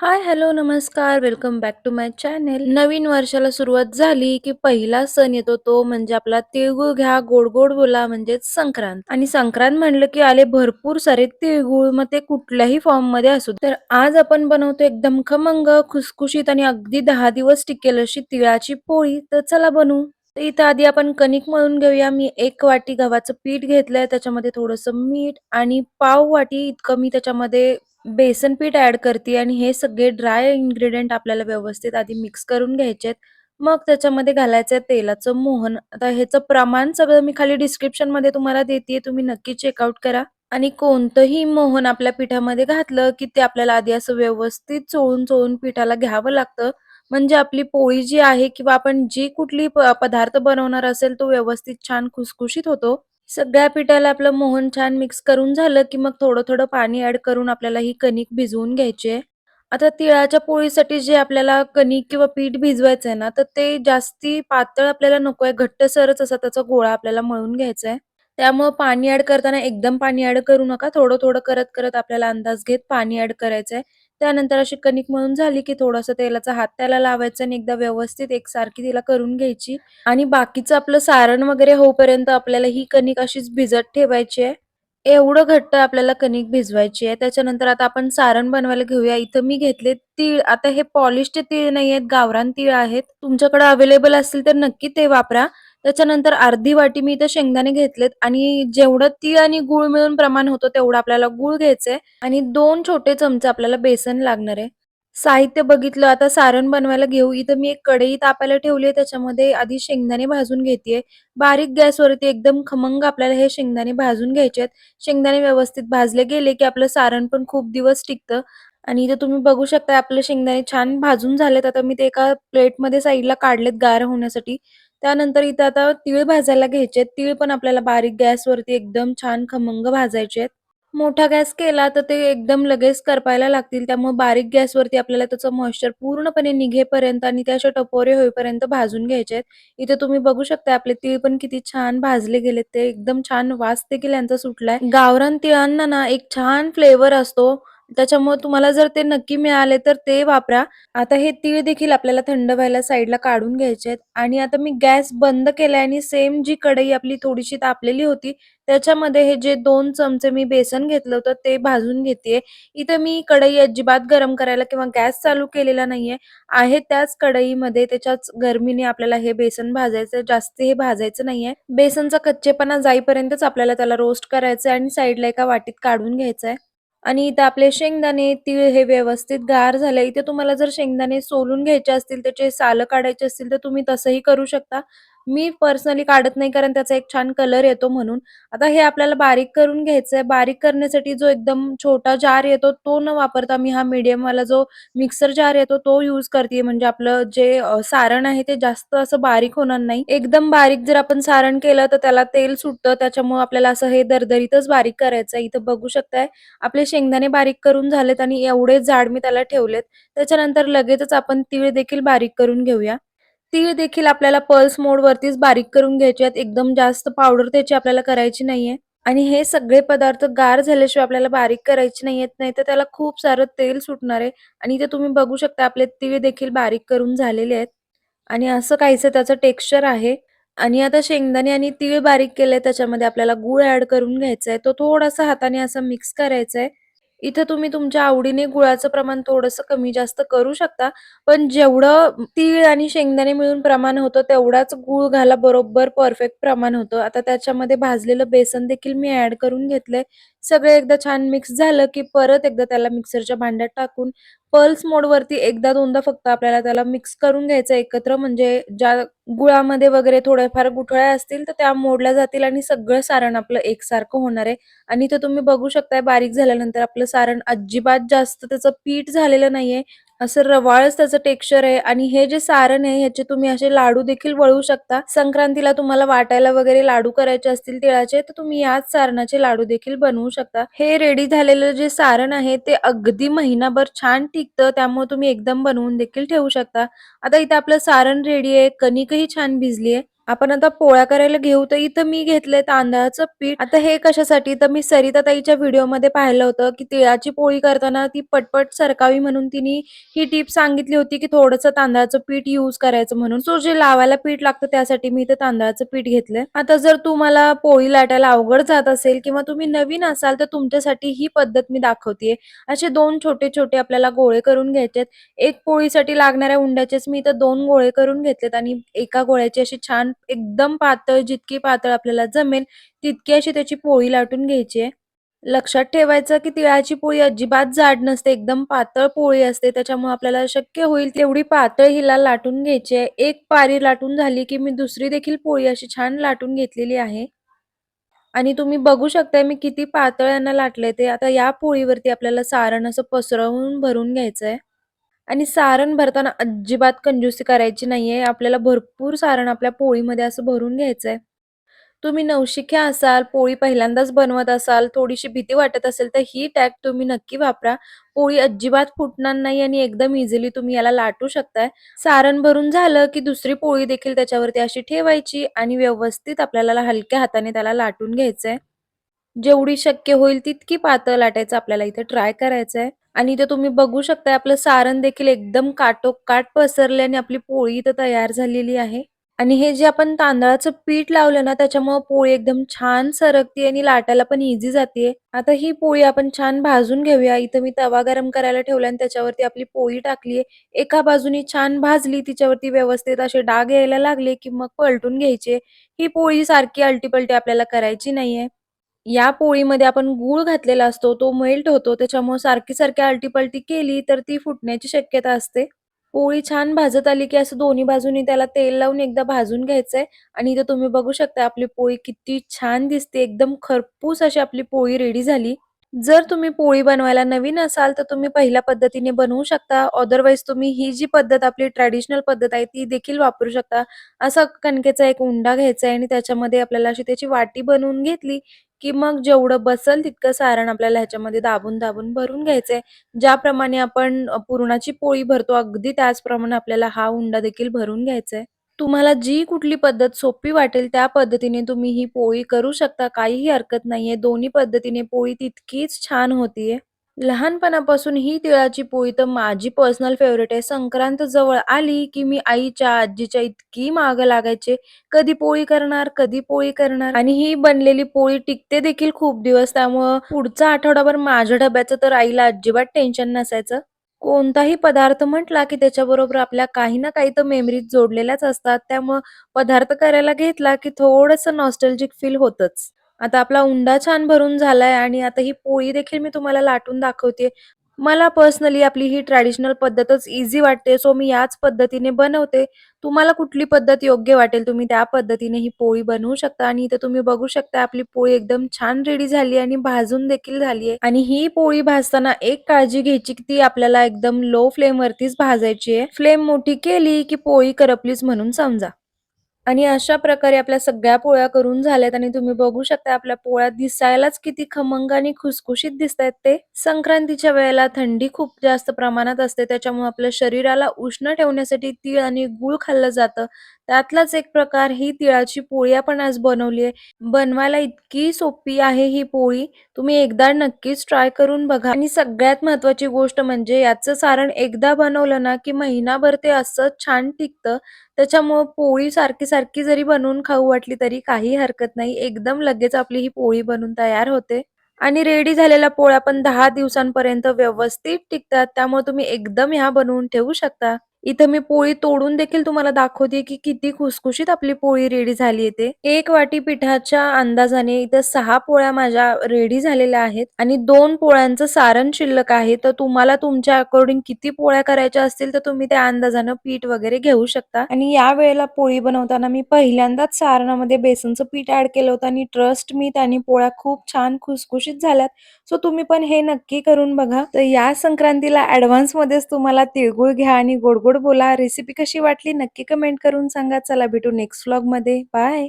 हाय, hello, नमस्कार. Welcome back to my channel. नवीन वर्षाला सुरुवात झाली, की पहिला सण येतो तो म्हणजे आपला तिळगुळ घ्या, गोड-गोड बोला म्हणजेच संक्रांत. आणि संक्रांत म्हणलं की आले भरपूर सारे तिळगुळ, मग ते कुठल्याही फॉर्ममध्ये असू तर आज आपण बनवतो एकदम खमंग, खुसखुशीत आणि अगदी दहा दिवस टिकेल अशी तिळाची पोळी. तर चला बनवू. तर इथं आधी आपण कणिक मळून घेऊया. मी एक वाटी गव्हाचं पीठ घेतलंय, त्याच्यामध्ये थोडंसं मीठ आणि पाव वाटी इतकं मी त्याच्यामध्ये बेसन पीठ ॲड करते आणि हे सगळे ड्राय इन्ग्रेडियंट आपल्याला व्यवस्थित आधी मिक्स करून घ्यायचे आहेत. मग त्याच्यामध्ये घालायचं आहे तेलाचं मोहन. आता ह्याचं प्रमाण सगळं मी खाली डिस्क्रिप्शनमध्ये तुम्हाला देते तुम्ही नक्की चेकआउट करा. आणि कोणतंही मोहन आपल्या पिठामध्ये घातलं, की ते आपल्याला आधी असं व्यवस्थित चोळून-चोळून पिठाला घ्यावं लागतं. म्हणजे आपली पोळी जी आहे किंवा आपण जी कुठली पदार्थ बनवणार असेल, तो व्यवस्थित छान खुसखुशीत होतो. सगळ्या पिठाला आपलं मोहन छान मिक्स करून झालं, की मग थोडं-थोडं पाणी ऍड करून आपल्याला ही कणिक भिजवून घ्यायची आहे. आता तिळाच्या पोळीसाठी जे आपल्याला कणिक किंवा पीठ भिजवायचं आहे ना, तर ते जास्ती पातळ आपल्याला नको आहे. घट्टसरच असा त्याचा गोळा आपल्याला मळून घ्यायचा आहे. त्यामुळं पाणी ऍड करताना एकदम पाणी ऍड करू नका. थोडं-थोडं करत-करत आपल्याला अंदाज घेत पाणी ऍड करायचं आहे. त्यानंतर अशी कणिक म्हणून झाली, की थोडासा तेलाचा हात त्याला लावायचा आणि एकदा व्यवस्थित एकसारखी तिला करून घ्यायची. आणि बाकीचं आपलं सारण वगैरे होईपर्यंत आपल्याला ही कणिक अशीच भिजत ठेवायची आहे. एवढं घट्ट आपल्याला कणिक भिजवायची आहे. त्याच्यानंतर आता आपण सारण बनवायला घेऊया. इथं मी घेतले तीळ. आता हे पॉलिशचे तीळ नाही आहेत, गावरान तीळ आहेत. तुमच्याकडे अवेलेबल असतील तर नक्की ते वापरा. त्याच्यानंतर अर्धी वाटी मी इथं शेंगदाणे घेतलेत आणि जेवढं तीळ आणि गूळ मिळून प्रमाण होतं तेवढं आपल्याला गूळ घ्यायचंय आणि दोन छोटे चमचे आपल्याला बेसन लागणार आहे. साहित्य बघितलं आता सारण बनवायला घेऊ. इथं मी एक कढई तापायला ठेवली आहे. त्याच्यामध्ये आधी शेंगदाणे भाजून घेतीये बारीक गॅसवरती एकदम खमंग आपल्याला हे शेंगदाणे भाजून घ्यायचे आहेत. शेंगदाणे व्यवस्थित भाजले गेले, की आपलं सारण पण खूप दिवस टिकतं. आणि इथे तुम्ही बघू शकता आपले शेंगदाणे छान भाजून झालेत. आता मी ते एका प्लेटमध्ये साईडला काढलेत गार होण्यासाठी. त्यानंतर इथं आता तीळ भाजायला घ्यायचे तीळ पण आपल्याला बारीक गॅसवरती एकदम छान खमंग भाजायचे मोठा गॅस केला तर ते एकदम लगेच करपायला लागतील. त्यामुळे बारीक गॅसवरती आपल्याला त्याचं मॉइश्चर पूर्णपणे निघेपर्यंत आणि त्या असे टपोरे होईपर्यंत भाजून घ्यायचे इथे तुम्ही बघू शकता आपले तीळ पण किती छान भाजले गेलेत. ते एकदम छान वास देखील यांचा सुटलाय. गावरान तिळांना ना एक छान फ्लेवर असतो. त्याच्यामुळे तुम्हाला जर ते नक्की मिळाले तर ते वापरा. आता हे तीळ देखील आपल्याला थंड व्हायला साईडला काढून घ्यायचे आहेत आणि आता मी गॅस बंद केलाय आणि सेम जी कढई आपली थोडीशी तापलेली होती, त्याच्यामध्ये हे जे दोन चमचे मी बेसन घेतलं होतं ते भाजून घेतेय. इथं मी कढई अजिबात गरम करायला किंवा गॅस चालू केलेला नाहीये. आहे त्याच कढईमध्ये त्याच्याच गरमीने आपल्याला हे बेसन भाजायचं जास्त हे भाजायचं नाहीये. बेसनचा कच्चेपणा जाईपर्यंतच आपल्याला त्याला रोस्ट करायचंय आणि साईडला एका वाटीत काढून घ्यायचंय. आणि इथं आपले शेंगदाणे, तीळ हे व्यवस्थित गार झाले. इथे तुम्हाला जर शेंगदाणे सोलून घ्यायचे असतील, त्याचे सालं काढायचे असतील, तर तुम्ही तसंही करू शकता. मी पर्सनली काढत नाही कारण त्याचा एक छान कलर येतो म्हणून. आता हे आपल्याला बारीक करून घ्यायचंय. बारीक करण्यासाठी जो एकदम छोटा जार येतो तो न वापरता मी हा मीडियमवाला जो मिक्सर जार येतो तो यूज करतेय. म्हणजे आपलं जे अ, सारण आहे ते जास्त असं बारीक होणार नाही. एकदम बारीक जर आपण सारण केलं तर त्याला तेल सुटतं. त्याच्यामुळे आपल्याला असं हे दरदरीतच बारीक करायचंय. इथं बघू शकताय आपले शेंगदाणे बारीक करून झालेत आणि एवढे जाड मी त्याला ठेवलेत. त्याच्यानंतर लगेचच आपण तीळ देखील बारीक करून घेऊया. तीळ देखील आपल्याला पल्स मोडवरतीच बारीक करून घ्यायचे आहेत. एकदम जास्त पावडर त्याची आपल्याला करायची नाहीये. आणि हे सगळे पदार्थ गार झाल्याशिवाय आपल्याला बारीक करायचे नाहीयेत, नाहीतर त्याला खूप सारं तेल सुटणार आहे. आणि ते तुम्ही बघू शकता आपले तीळ देखील बारीक करून झालेले आहेत. आणि असं काहीसं त्याचं टेक्स्चर आहे. आणि आता शेंगदाणे आणि तीळ बारीक केले त्याच्यामध्ये आपल्याला गूळ ऍड करून घ्यायचा आहे. तो थोडासा हाताने असा मिक्स करायचा आहे. इथं तुम्ही तुमच्या आवडीने गुळाचं प्रमाण थोडंसं कमी जास्त करू शकता. पण जेवढं तीळ आणि शेंगदाणे मिळून प्रमाण होतं तेवढाच गूळ घाला बरोबर परफेक्ट प्रमाण होतं. आता त्याच्यामध्ये भाजलेलं बेसन देखील मी ॲड करून घेतलंय. सगळं एकदा छान मिक्स झालं, की परत एकदा त्याला मिक्सरच्या भांड्यात टाकून पल्स मोडवरती एकदा दोनदा फक्त आपल्याला त्याला मिक्स करून घ्यायचं एकत्र म्हणजे ज्या गुळामध्ये वगैरे थोड्याफार गुठळ्या असतील तर त्या मोडल्या जातील आणि सगळं सारण आपलं एकसारखं होणार आहे. आणि इथं तुम्ही बघू शकताय बारीक झाल्यानंतर आपलं सारण अजिबात जास्त त्याचं पीठ झालेलं नाहीये. असं रवाळच त्याचं टेक्स्चर आहे आणि हे जे सारण आहे ह्याचे तुम्ही असे लाडू देखील वळू शकता. संक्रांतीला तुम्हाला वाटायला वगैरे लाडू करायचे असतील तिळाचे तर तुम्ही याच सारणाचे लाडू देखील बनवू शकता. हे रेडी झालेलं जे सारण आहे ते अगदी महिनाभर छान टिकतं. त्यामुळे तुम्ही एकदम बनवून देखील ठेवू शकता. आता इथे आपलं सारण रेडी आहे. कणिकही छान भिजली आहे. आपण आता पोळ्या करायला घेऊ तर इथं मी घेतलंय तांदळाचं पीठ. आता हे कशासाठी? तर मी सरिता ताईच्या व्हिडिओमध्ये पाहिलं होतं की तिळाची पोळी करताना ती पटपट सरकावी म्हणून तिने ही टीप सांगितली होती की थोडंसं तांदळाचं पीठ यूज करायचं म्हणून. सो जे लावायला पीठ लागतं त्यासाठी मी इथं तांदळाचं पीठ घेतलंय. आता जर तुम्हाला पोळी लाटायला अवघड जात असेल किंवा तुम्ही नवीन असाल तर तुमच्यासाठी ही पद्धत मी दाखवतेय. असे दोन छोटे छोटे आपल्याला गोळे करून घ्यायचेत. एक पोळीसाठी लागणाऱ्या उंड्याचेच मी इथं दोन गोळे करून घेतलेत आणि एका गोळ्याची अशी छान एकदम पातळ जितकी पातळ आपल्याला जमेल तितकी अशी त्याची पोळी लाटून घ्यायची आहे. लक्षात ठेवायचं की तिळाची पोळी अजिबात जाड नसते एकदम पातळ पोळी असते त्याच्यामुळे आपल्याला शक्य होईल तेवढी पातळ हिला लाटून घ्यायची आहे. एक पारी लाटून झाली की मी दुसरी देखील पोळी अशी छान लाटून घेतलेली आहे. आणि तुम्ही बघू शकताय मी किती पातळ यांना लाटले ते. आता या पोळीवरती आपल्याला सारण असं पसरवून भरून घ्यायचं आहे आणि सारण भरताना अजिबात कंजूसी करायची नाहीये आपल्याला भरपूर सारण आपल्या पोळीमध्ये असं भरून घ्यायचंय तुम्ही नवशिक्या असाल, पोळी पहिल्यांदाच बनवत असाल, थोडीशी भीती वाटत असेल, तर ही टॅग तुम्ही नक्की वापरा. पोळी अजिबात फुटणार नाही आणि एकदम इझिली तुम्ही याला लाटू शकताय. सारण भरून झालं, की दुसरी पोळी देखील त्याच्यावरती अशी ठेवायची आणि व्यवस्थित आपल्याला हलक्या हाताने त्याला लाटून घ्यायचंय. जेवढी शक्य होईल तितकी पातळ लाटायचं आपल्याला इथे ट्राय करायचंय. आणि इथे तुम्ही बघू शकताय आपलं सारण देखील एकदम काटोकाट पसरले आणि आपली पोळी इथं तयार झालेली आहे. आणि हे जे आपण तांदळाचं पीठ लावलं ना त्याच्यामुळे पोळी एकदम छान सरकते आणि लाटायला पण इझी जाते. आता ही पोळी आपण छान भाजून घेऊया. इथं मी तवा गरम करायला ठेवला आणि त्याच्यावरती आपली पोळी टाकलीये एका बाजूनी छान भाजली, तिच्यावरती व्यवस्थित असे डाग यायला लागले, की मग पलटून घ्यायचे. ही पोळी सारखी अलटी आपल्याला करायची नाहीये. या पोळीमध्ये आपण गूळ घातलेला असतो, तो मेल्ट होतो. त्याच्यामुळे सारखी-सारखी अलटी केली तर ती फुटण्याची शक्यता असते. पोळी छान भाजत आली, की असं दोन्ही बाजूनी त्याला तेल लावून एकदा भाजून घ्यायचंय आणि इथे तुम्ही बघू शकता आपली पोळी किती छान दिसते. एकदम खरपूस अशी आपली पोळी रेडी झाली. जर तुम्ही पोळी बनवायला नवीन असाल, तर तुम्ही पहिल्या पद्धतीने बनवू शकता. अदरवाईज तुम्ही ही जी पद्धत आपली ट्रॅडिशनल पद्धत आहे, ती देखील वापरू शकता. असा कणकेचा एक उंडा घ्यायचा आहे आणि त्याच्यामध्ये आपल्याला अशी त्याची वाटी बनवून घेतली, की मग जेवढं बसल तितकं सारण आपल्याला ह्याच्यामध्ये दाबून-दाबून भरून घ्यायचंय. ज्याप्रमाणे आपण पुरणाची पोळी भरतो, अगदी त्याचप्रमाणे आपल्याला हा उंडा देखील भरून घ्यायचा आहे. तुम्हाला जी कुठली पद्धत सोपी वाटेल त्या पद्धतीने तुम्ही ही पोळी करू शकता. काहीही हरकत नाहीये. दोन्ही पद्धतीने पोळी तितकीच छान होतीये. लहानपणापासून ही तिळाची पोळी तर माझी पर्सनल फेवरेट आहे. संक्रांत जवळ आली, की मी आईच्या, आजीच्या इतकी मागं लागायचे. कधी पोळी करणार, कधी पोळी करणार आणि ही बनलेली पोळी टिकते देखील खूप दिवस. त्यामुळं पुढचा आठवडाभर माझ्या डब्याचं तर आईला अजिबात टेन्शन नसायचं. कोणताही पदार्थ म्हटला, की त्याच्याबरोबर आपल्या काही ना काही तर मेमरीज जोडलेल्याच असतात. त्यामुळं पदार्थ करायला घेतला, की थोडंसं नॉस्टॅल्जिक फील होतंच. आता आपला उंडा छान भरून झालाय आणि आता ही पोळी देखील मी तुम्हाला लाटून दाखवते. मला पर्सनली आपली ही ट्रॅडिशनल पद्धतच इझी वाटते, सो मी याच पद्धतीने बनवते. तुम्हाला कुठली पद्धत योग्य वाटेल तुम्ही त्या पद्धतीने ही पोळी बनवू शकता आणि इथे तुम्ही बघू शकता आपली पोळी एकदम छान रेडी झाली आणि भाजून देखील झाली आहे आणि ही पोळी भाजताना एक काळजी घ्यायची की ती आपल्याला एकदम लो फ्लेम वरतीच भाजायची आहे. फ्लेम मोठी केली की पोळी करपलीच म्हणून समजा. आणि अशा प्रकारे आपल्या सगळ्या पोळ्या करून झाल्यात आणि तुम्ही बघू शकता आपल्या पोळ्या दिसायलाच किती खमंग आणि खुसखुशीत दिसतायत ते. संक्रांतीच्या वेळेला थंडी खूप जास्त प्रमाणात असते त्याच्यामुळे आपल्या शरीराला उष्ण ठेवण्यासाठी तीळ आणि गूळ खाल्लं जातं. त्यातलाच एक प्रकार ही तिळाची पोळी आपण आज बनवली आहे. बनवायला इतकी सोपी आहे ही पोळी. तुम्ही एकदा नक्कीच ट्राय करून बघा आणि सगळ्यात महत्त्वाची गोष्ट म्हणजे याचं सारण एकदा बनवलं ना, की महिनाभर ते असं छान टिकतं. त्याच्यामुळं पोळी सारखी-सारखी जरी बनवून खाऊ वाटली तरी काही हरकत नाही. एकदम लगेच आपली ही पोळी बनून तयार होते. आणि रेडी झालेल्या पोळ्या पण दहा दिवसांपर्यंत व्यवस्थित टिकतात. त्यामुळे तुम्ही एकदम ह्या बनवून ठेवू शकता. इथं मी पोळी तोडून देखील तुम्हाला दाखवते की किती खुसखुशीत आपली पोळी रेडी झाली येते ते. 1 वाटी पिठाच्या अंदाजाने इथं सहा पोळ्या माझ्या रेडी झालेल्या आहेत आणि दोन पोळ्यांचं सारण शिल्लक आहे. तर तुम्हाला तुमच्या अकॉर्डिंग किती पोळ्या करायच्या असतील तर तुम्ही त्या अंदाजानं पीठ वगैरे घेऊ शकता. आणि या वेळेला पोळी बनवताना मी पहिल्यांदाच सारणामध्ये बेसनचं पीठ ऍड केलं होतं आणि ट्रस्ट मी त्यानी पोळ्या खूप छान खुसखुशीत झाल्यात. सो तुम्ही पण हे नक्की करून बघा. तर या संक्रांतीला ऍडव्हान्स मध्येच तुम्हाला तिळगुळ घ्या आणि गोडगुळ गोड बोला. रेसिपी कशी वाटली नक्की कमेंट करून सांगा. चला भेटू नेक्स्ट व्लॉगमध्ये. बाय.